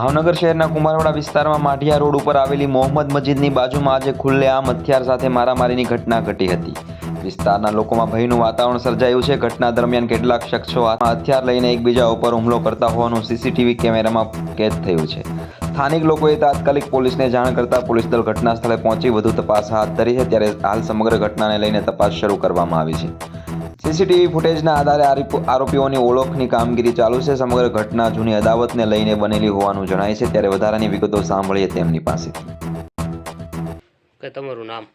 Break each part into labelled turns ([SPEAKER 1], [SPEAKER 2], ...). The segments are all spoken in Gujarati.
[SPEAKER 1] ભાવનગર શહેરના કુમારવાડા વિસ્તારમાં માઢિયા રોડ ઉપર આવેલી મોહમ્મદ મસ્જિદની બાજુમાં આજે ખુલ્લેઆમ હથિયાર સાથે મારામારીની ઘટના ઘટી હતી. વિસ્તારના લોકોમાં ભયનું વાતાવરણ સર્જાયું છે. ઘટના દરમિયાન કેટલાક શખ્સો હથિયાર લઈને એકબીજા ઉપર હુમલો કરતા હોવાનું સીસીટીવી કેમેરામાં કેદ થયું છે. સ્થાનિક લોકોએ તાત્કાલિક પોલીસને જાણ કરતા પોલીસ દળ ઘટના સ્થળે પહોંચી વધુ તપાસ હાથ ધરી છે. ત્યારે હાલ સમગ્ર ઘટનાને લઈને તપાસ શરૂ કરવામાં આવી છે. સીસીટીવી ફૂટેજના આધારે આરોપી- આરોપીઓની ઓળખની કામગીરી ચાલુ છે. સમગ્ર ઘટના જૂની અદાવતને લઈને બનેલી હોવાનું જણાય છે. ત્યારે વધારાની વિગતો સાંભળીએ તેમની પાસે
[SPEAKER 2] કે તમારું નામ?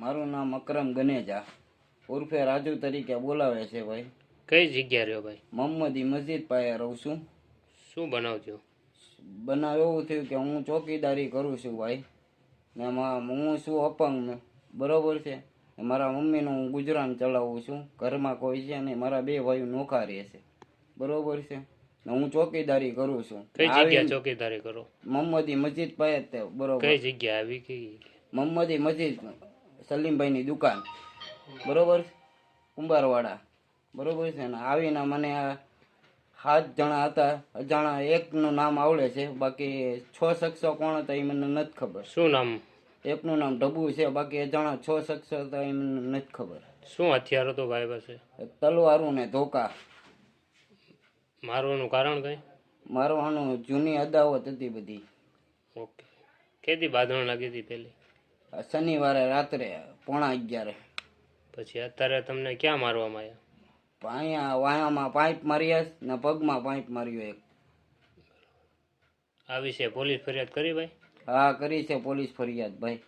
[SPEAKER 3] મારું નામ અકરમ ગનેજા. ઉર્ફે રાજુ તરીકે બોલાવે છે ભાઈ.
[SPEAKER 2] કઈ જગ્યા રહ્યો ભાઈ?
[SPEAKER 3] મોહમ્મદી મસ્જિદ પાસે રહું છું.
[SPEAKER 2] શું બનાવજો?
[SPEAKER 3] બનાવ એવું થયું કે હું ચોકીદારી કરું છું ભાઈ. ને એમાં હું છું અપંગ બરોબર છે? મારા મમ્મીનું હું ગુજરાન ચલાવું છું. ઘરમાં કોઈ છે નહીં મારા બે ભાઈઓ નોખા રહે છે. બરોબર છે? ને હું ચોકીદારી કરું છું.
[SPEAKER 2] કઈ જગ્યા ચોકીદારી કરો?
[SPEAKER 3] મમ્મદી મસ્જિદ પાસે તે બરોબર.
[SPEAKER 2] કઈ જગ્યા આવી કઈ
[SPEAKER 3] મમ્મદી મસ્જિદ સલીમભાઈની દુકાન. બરોબર છે? કુંભારવાડા. બરોબર છે? ને આવીને મને આ સાત જણા હતા અજાણા એકનું નામ આવડે છે. બાકી છ શખ્સો કોણ હતા એ મને નથી ખબર.
[SPEAKER 2] શું નામ?
[SPEAKER 3] એકનું નામ ઢબુ છે બાકી અજાણા છ શખ્સ હતા એમને નથી ખબર.
[SPEAKER 2] શું હથિયાર તો ભાઈ પાસે?
[SPEAKER 3] તલવારું ને ધોકા.
[SPEAKER 2] મારવાનું કારણ કઈ?
[SPEAKER 3] મારવાનું જૂની અદાવત હતી બધી.
[SPEAKER 2] ઓકે. કેદી બાંધણ લાગી હતી પેલી
[SPEAKER 3] શનિવારે રાત્રે પોણા અગિયારે.
[SPEAKER 2] પછી અત્યારે તમને ક્યાં મારવામાં આવ્યા?
[SPEAKER 3] અહીંયા વાયામાં પાઇપ માર્યા ને પગમાં પાઇપ માર્યો એક.
[SPEAKER 2] આ વિશે પોલીસ ફરિયાદ કરી ભાઈ?
[SPEAKER 3] હા કરી છે પોલીસ ફરિયાદ ભાઈ.